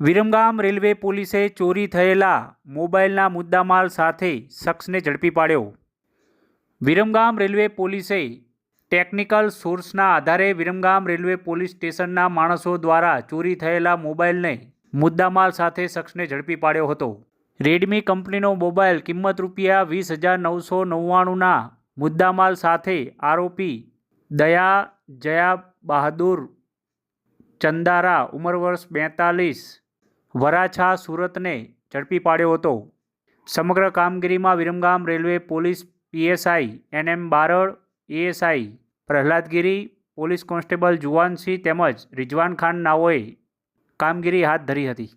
Viramgam railway પોલીસે ચોરી થયેલા મોબાઈલના મુદ્દામાલ સાથે શખ્સને ઝડપી પાડ્યો. વિરમગામ રેલવે પોલીસે ટેકનિકલ સોર્સના આધારે વિરમગામ રેલવે પોલીસ સ્ટેશનના માણસો દ્વારા ચોરી થયેલા મોબાઈલને મુદ્દામાલ સાથે શખ્સને ઝડપી પાડ્યો હતો. રેડમી કંપનીનો મોબાઈલ કિંમત રૂપિયા વીસ હજાર નવસો નવ્વાણુંના મુદ્દામાલ સાથે આરોપી દયા જયા બહાદુર ચંદારા, ઉંમર વર્ષ બેતાલીસ વરાછા સુરતને ઝડપી પાડ્યો હતો. સમગ્ર કામગીરીમાં Viramgam railway police PSI N M Barad, ASI Prahladgiri, police constable Juvansinh તેમજ રિજવાન ખાન નાઓએ કામગીરી હાથ ધરી હતી.